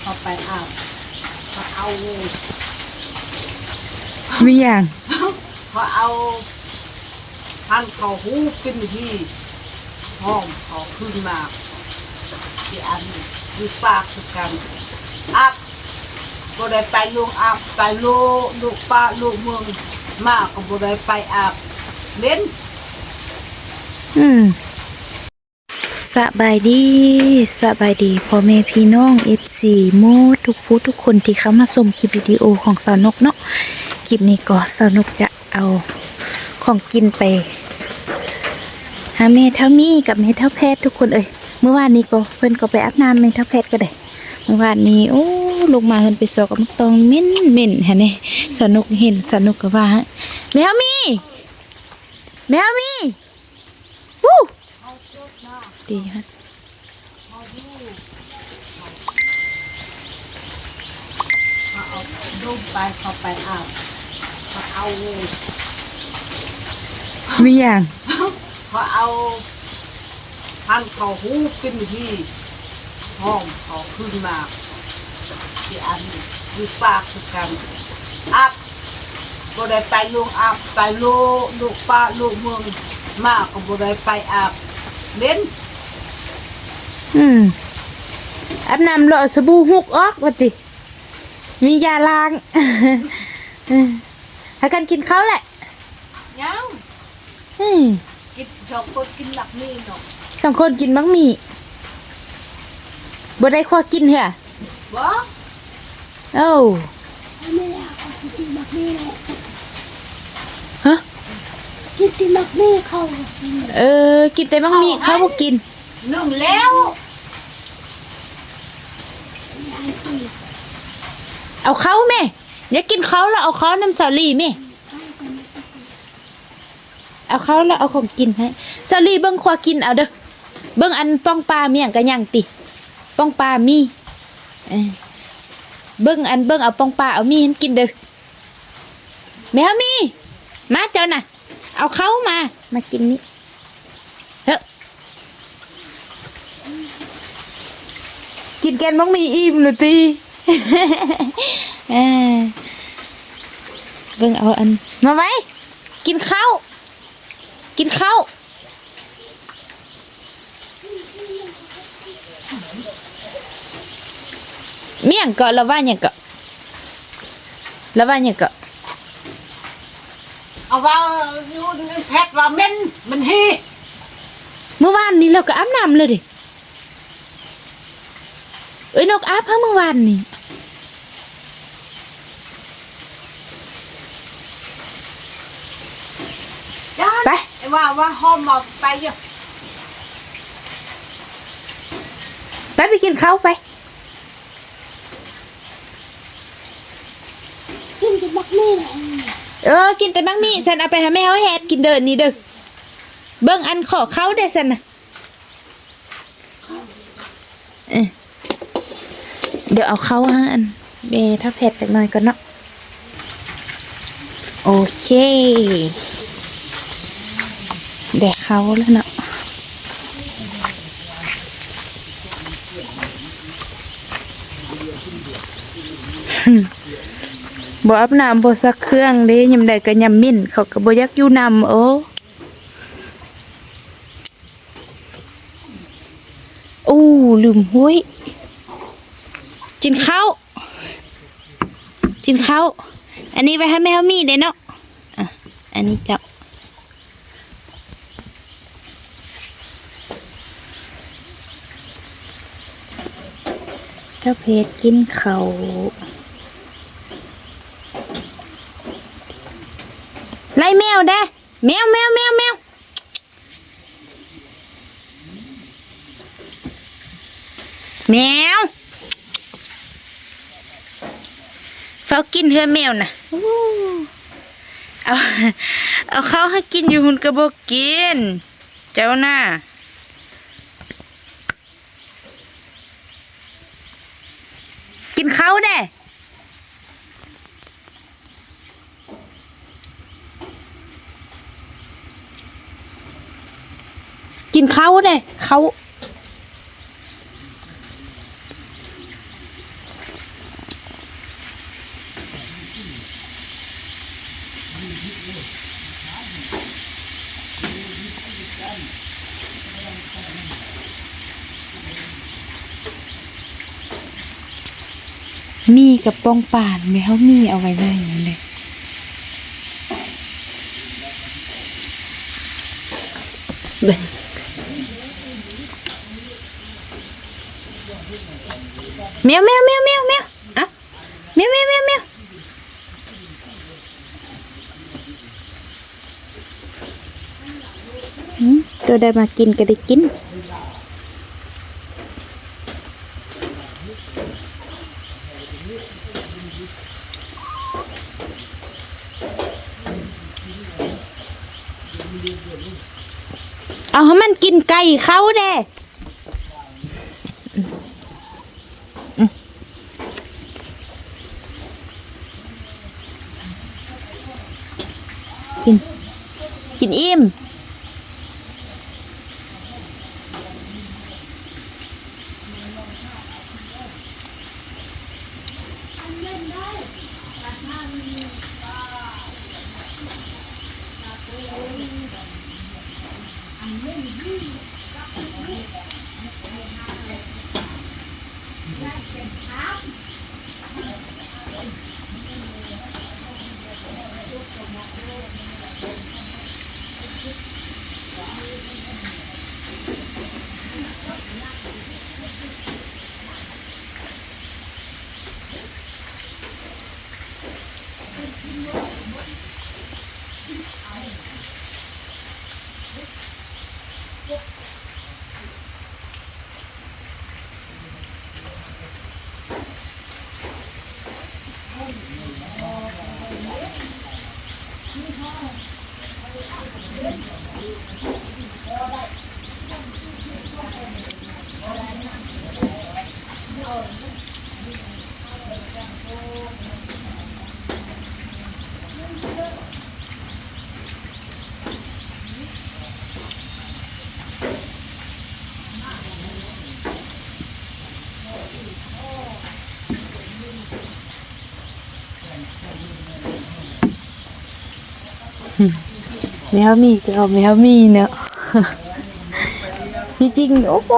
เขาไปอาบเขาเอามีอย่างเขาเอาท่านเขาหูขึ้นที่ห้องเขาขึ้นมาที่อันอยู่ปากคือกันอาบก็ได้ไปลงอาบไปโลลูกป้าลูกเมืองมากก็บ่ได้ไปอาบเล่นอืม สบายดีสบายดีพ่อแม่พี่น้อง FC โมดทุกผู้ทุกคนที่เข้ามาชมคลิปวิดีโอของสาวนกเนาะคลิปนี้ก็สาวนกจะเอาของกินไปหาเมเท่ามีกับเมเท่าแพททุกคนเอ้ยเมื่อวานนี้ก็เพิ่อนก็ไปอาบน้ำเมเท่าแพทก็ได้เมื่อวานนี้โอ้ลงมาเพิ่นไปสอกกับมักตองเม็นเหม็นฮะเนี่ยสนุกเห็นสนุกก็ว่าฮะแมวมี่แมวมี่วู้ ดีฮะเขาเอาลูกไปเขาไปอาบเขาเอามีอย่างเขาเอาท่านเขาหูขึ้นที่ห้องเขาขึ้นมาที่อันอยู่ปากคือกันอาบก็ได้ไปลงอาบไปโลลูกป้าลูกเมืองมากก็บ่ได้ไปอาบเล่น อืมอาบน้ำเลาะสบู่ฮุกออกว่าติ มียาล้างอืมหากันกินข้าวแหละยังอืมกินชอบคนกินหลักนี่เนาะสองคนกินมังมีบ่ได้ขวากินเหรอบ่เอ้าไม่ได้เอากินติมักนี่แหละฮะกินติมักนี่เข้ากินเออ กินแต่มังมีข้าวบ่กินหนึ่งแล้ว ยายตี เอาเขาแม่อย่ากินเขาแล้วเอาเขาน้ำสาลีแม่เอาเขาแล้วเอาของกินให้สาลีเบิ้งควากินเอาเด้อเบิ้งอันป้องปลาเมียงกันยังติป้องปลามีเบิ้งอันเบิ้งเอาป้องปลาเอามีให้กินเด้อแมวมี มาเจ้าน่ะ เอาเขามา มากินนี่เฮ้กินแกนมังมีอิ่มหรือตี เออเบิ่งเอาอัน มาไว้กินข้าว กินข้าวเมี่ยงก็ละว่าหยังก็ละว่าหยังก็เอาว่าอยู่แพทย์ว่าเม่นมันฮีเมื่อวานนี้เราก็อาบน้ำเลยดิเอ้ยนกอาบเพิ่เมื่อวานนี่ จ้า ไป ไอ้ ว่าว่าหอมมาไปเยอะไปไปกินข้าวไป กินติมักนี่แหละเออ กินแต่บังมีสันเอาไปหาแม่เขาแฮดกินเดินนี่เด้อเบิ่งอันขอเขาเด้อสันนะเออเดี๋ยวเอาเข้าฮะอันเบถ้าเผ็ดจากหน่อยก่อนเนาะโอเค เดี๋ยวเขาแล้วเนาะบ่อาบน้ำบ่ซักเครื่องเด้ยามใดก็ยามมิ่นเขาก็บ่อยากอยู่นำโอ้อู้ลืมห้วยกินข้าวกินข้าวอันนี้ไว้ให้แมวมีเด้เนาะอะอันนี้จับ ถ้าเพจกินเขาไล่แมวเด้แมวแมวแมวแมวแมวเฝ้ากินเฮือแมวน่ะเอาเอาเข้าให้กินอยู่หุ่นกระบอกกิน เจ้าน่ะกินข้าว เด้กินเขาเด้เขา มีกับป้องป่านแม่เฮามีเอาไว้ได้นั่นแหละเบิ่งแมวแมวแมวแมวแมวอะแมวแมวแมวแมวอืมตัวได้มากินก็ได้กิน เอาให้มันกินไก่ เขาเด้กิน กินอิ่ม แมวมีก็เอาแมวมีเนาะที่จริงโอ้โห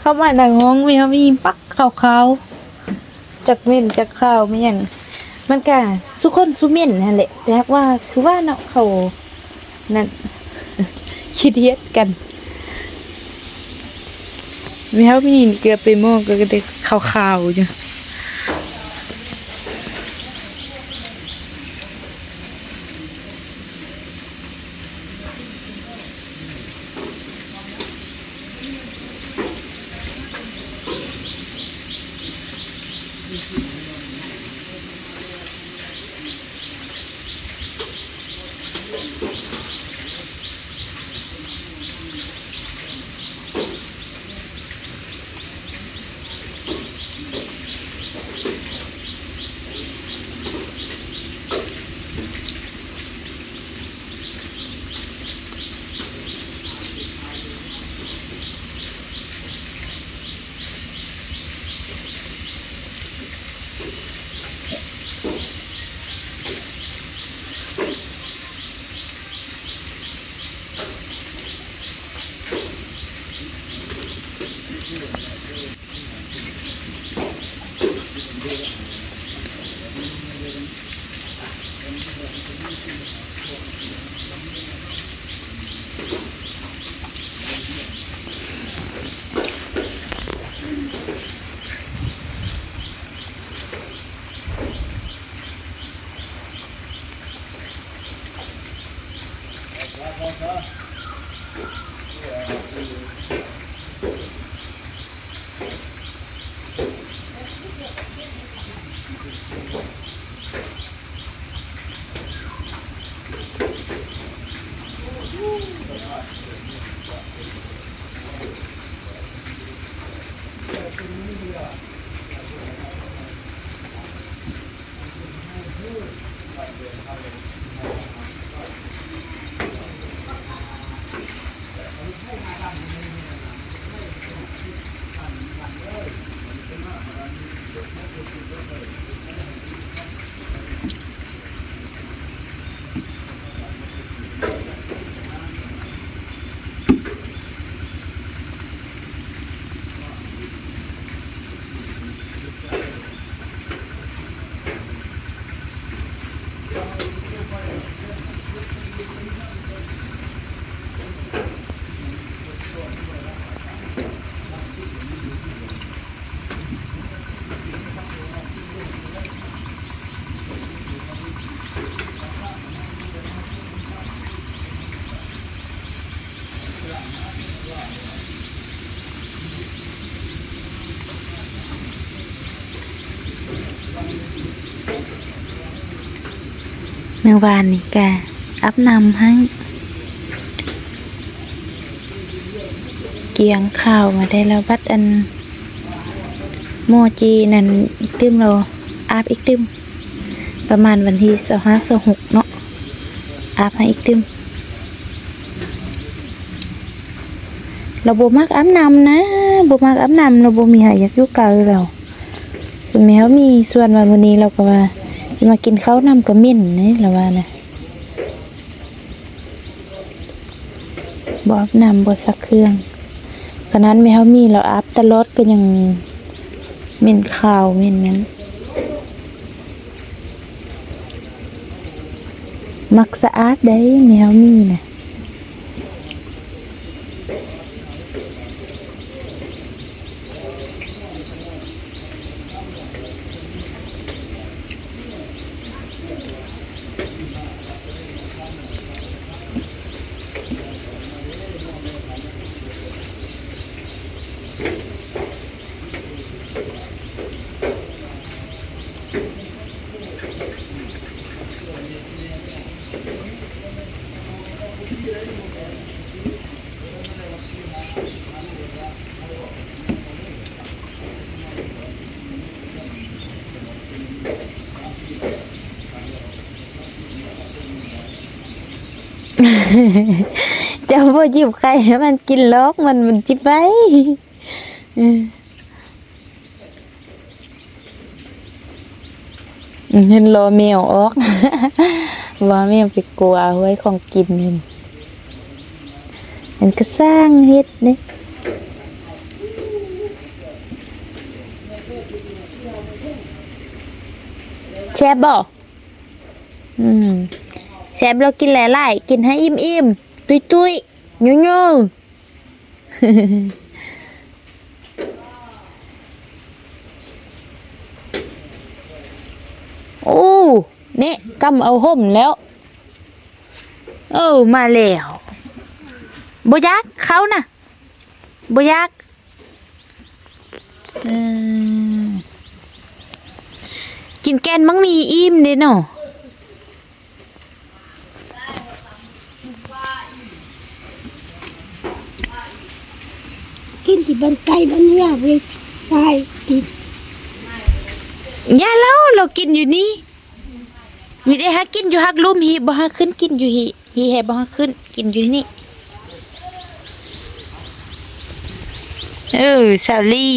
เข้ามาหนังห้องแมวมีปักขาวๆจากเม่นจากข้าวไม่ยังมันก็สุคนสุเม่นนั่นแหละแต่ว่าคือว่าเนาะเขานั่นคิดเฮ็ดกันแมวมีนี่เกือบไปมองก็ได้ขาวๆจ้ะ เเมื่อวานนี่แกอับนำให้ เกียงข้าวมาได้แล้วบัดอัน โมจีนั่นอีกตึมเราอาบอีกตึมประมาณวันที่สห้าสหกเนาะอาบให้อีกตึมเราบ่มักอาบน้ำนะบ่มักอาบน้ำเราบ่มีหาอยากยู่ไกลแล้วคุณแมวมีส่วนว่าวันนี้เราก็ว่า มากินข้าวน้ำกระมิ่นนี่เราว่านะบอบนำบ่ซักเครื่องขนาดไม่เขามีเราอัพตลอดก็ยังมิ่นข้าวมิ่นนั้นมักสะอาดได้แมวมีนะ เจ้าบ่หยิบไข่ให้มันกินลอกมันมันจิบไว้เห็นรอแมวออกว่าแมวไปกลัวเอาไว้ของกินมันมันก็สร้างเฮ็ดนี่แซ่บบ่อืม แซบเรากินหลายๆกินให้อิ่มๆ ตุยๆยูยูโอ้เนี่กำเอาห่มแล้วโอ้มาแล้วบยักเขาน่ะบยักกินแกนมังมีอิ่มเด้เนาะ กินที่ บันไกบันเรือไปไปกินย่าแล้วเรากินอยู่นี่มีได้ฮักกินอยู่ฮักลุ่มฮีบ่ฮักขึ้นกินอยู่ฮีฮีแฮบ่ฮักขึ้นกินอยู่นี่เออสาลี่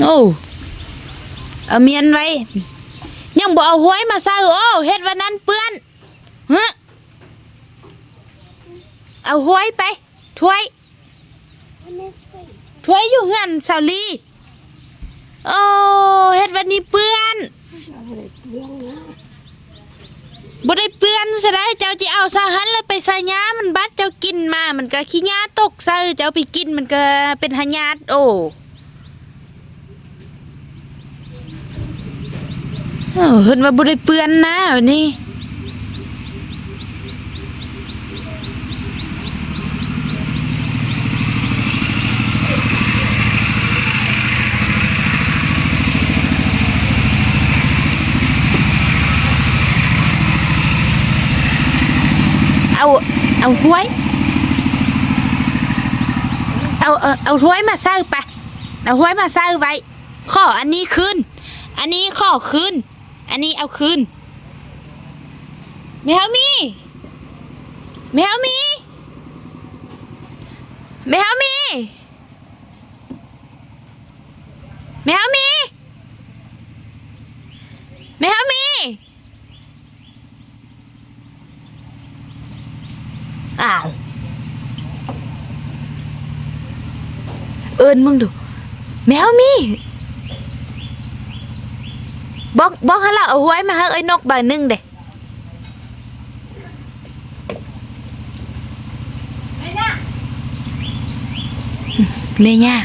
โอ้ เอาเมียนไว้ ยังบ่เอาหวยมาใส่โอ้เฮ็ดวันนั้นเปื้อนฮะเอาหวยไปถ้วยถ้วยอยู่เฮือนสาวลีโอ้เฮ็ดวันนี้เปื้อนบ่ได้เปื้อนซะได้เจ้าจิเอาซะหันแล้วไปใส่ยามันบัดเจ้ากินมา มันก็ขี้ยาตกซะเจ้าไปกินมันก็เป็นหญาดโอ้ เออเห็นว่าบ่ได้เปื้อนนะวันนี้ เอาเอาถ้วย เอาเอาเอาถ้วยมาใส่ไป เอาถ้วยมาใส่ไว้ ข้ออันนี้คืนอันนี้ข้อคืน อันนี้เอาคืนแมวมีแมวมีแมวมีแมวมีแมวมีอ้าวเอินมึงดูแมวมี บอกบอกให้เราเอาไว้มาให้ไอ้นกใบหนึ่งเด้เมีย่า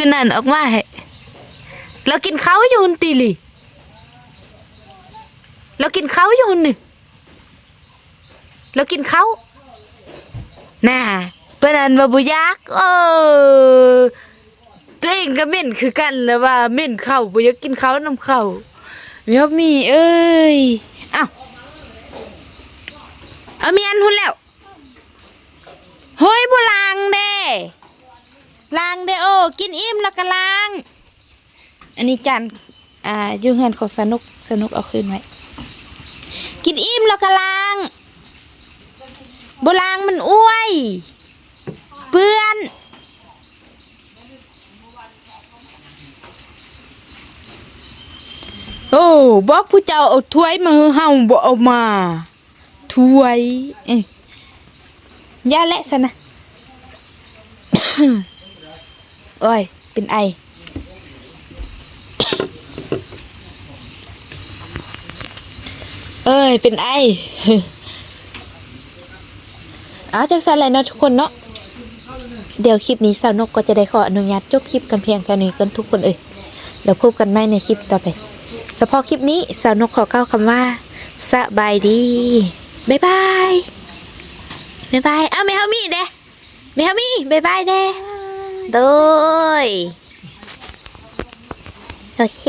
คือนั่นออกมาให้เรากินเขาวอยู่ตีลีเรากินเขาวอยู่นี่เรากินเขาวน่าเปิ้นอันว่าบ่อยากเออตัวเองก็เม็นคือกันแล้วว่าเม็นข้าบ่อยากกินเขาวน้ำข้าวมีครับมีเอ้ยอ้าวเอามีอันหุ่นแล้วเฮ้ยบ่ล้างเด้ ล้างเด้โอกินอิ่มแล้วก็ล้าง อันนี้จานอ่าอยู่เฮือนของสนุกสนุกเอาคืนไว้กินอิ่มแล้วก็ล้างโบลางมันอ้วย เปื้อน โอ้บอกผู้เจ้าเอาถ้วยมาให้เฮาบ่เอามาถ้วยเอ้ยย่าและซะนะ โอ้ย เป็นไอ เอ้ย เป็นไอเอาจากสันเลยเนาะทุกคนเนาะ เดี๋ยวคลิปนี้สาวนกก็จะได้ขออนุญาตจบคลิปกันเพียงแค่นี้กันทุกคนเอ้ยเดี๋ยวพบกันใหม่ในคลิปต่อไปเฉพาะคลิปนี้สาวนกขอกล่าวคำว่าสบายดีบ๊ายบายบ๊ายบายเอาไม่เฮามีเด้ไม่เฮามีบ๊ายบายเด้ ด้วย โอเค